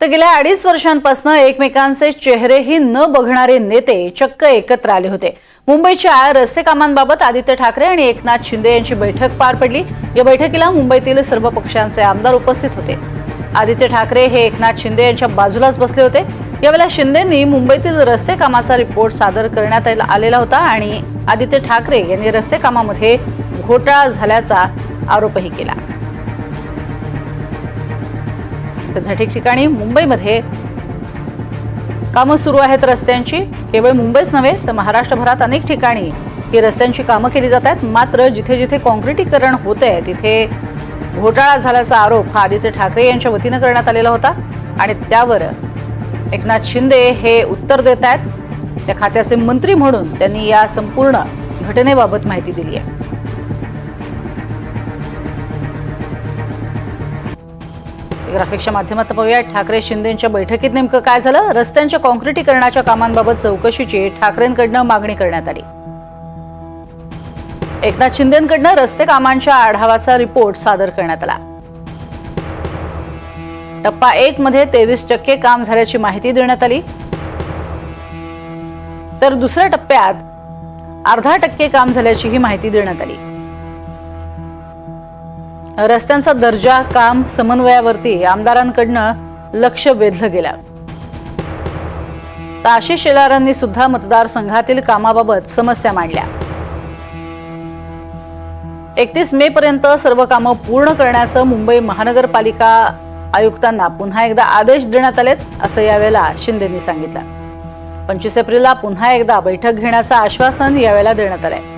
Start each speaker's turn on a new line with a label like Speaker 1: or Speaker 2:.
Speaker 1: तर गेल्या अडीच वर्षांपासून एकमेकांचे चेहरेही न बघणारे नेते चक्क एकत्र आले होते. मुंबईच्या रस्ते कामांबाबत आदित्य ठाकरे आणि एकनाथ शिंदे यांची बैठक पार पडली. या बैठकीला मुंबईतील सर्व पक्षांचे आमदार उपस्थित होते. आदित्य ठाकरे हे एकनाथ शिंदे यांच्या बाजूलाच बसले होते. यावेळेला शिंदेंनी मुंबईतील रस्ते कामाचा रिपोर्ट सादर करण्यात आलेला- आलेला होता आणि आदित्य ठाकरे यांनी रस्ते कामामध्ये घोटाळा झाल्याचा आरोपही केला. सध्या ठिकठिकाणी मुंबईमध्ये कामं सुरू आहेत रस्त्यांची. केवळ मुंबईच नव्हे तर महाराष्ट्रभरात अनेक ठिकाणी ही रस्त्यांची कामं केली जात आहेत. मात्र जिथे जिथे कॉन्क्रिटीकरण आहे तिथे घोटाळा झाल्याचा आरोप हा आदित्य ठाकरे यांच्या वतीनं करण्यात आलेला होता. आणि त्यावर एकनाथ शिंदे हे उत्तर देत आहेत. त्या खात्याचे मंत्री म्हणून त्यांनी या संपूर्ण घटनेबाबत माहिती दिली आहे. ग्राफिक्सच्या माध्यमात पाहूया. ठाकरे शिंदेच्या बैठकीत नेमकं काय झालं? रस्त्यांच्या कॉन्क्रिटीकरणाच्या कामांबाबत चौकशीची ठाकरेंकडनं मागणी करण्यात आली. एकनाथ शिंदेकडनं रस्ते कामांच्या आढावाचा रिपोर्ट सादर करण्यात आला. टप्पा एक मध्ये तेवीस टक्के काम झाल्याची माहिती देण्यात आली. तर दुसऱ्या टप्प्यात अर्धा टक्के काम झाल्याचीही माहिती देण्यात आली. रस्त्यांचा दर्जा काम समन्वयावरती आमदारांकडनं लक्ष वेधलं गेलं. तर आशिष शेलारांनी सुद्धा मतदारसंघातील कामाबाबत समस्या मांडल्या. एकतीस मे पर्यंत सर्व कामं पूर्ण करण्याचं मुंबई महानगरपालिका आयुक्तांना पुन्हा एकदा आदेश देण्यात आलेत असं यावेळेला शिंदेनी सांगितलं. पंचवीस एप्रिलला पुन्हा एकदा बैठक घेण्याचं आश्वासन यावेळेला देण्यात आलंय.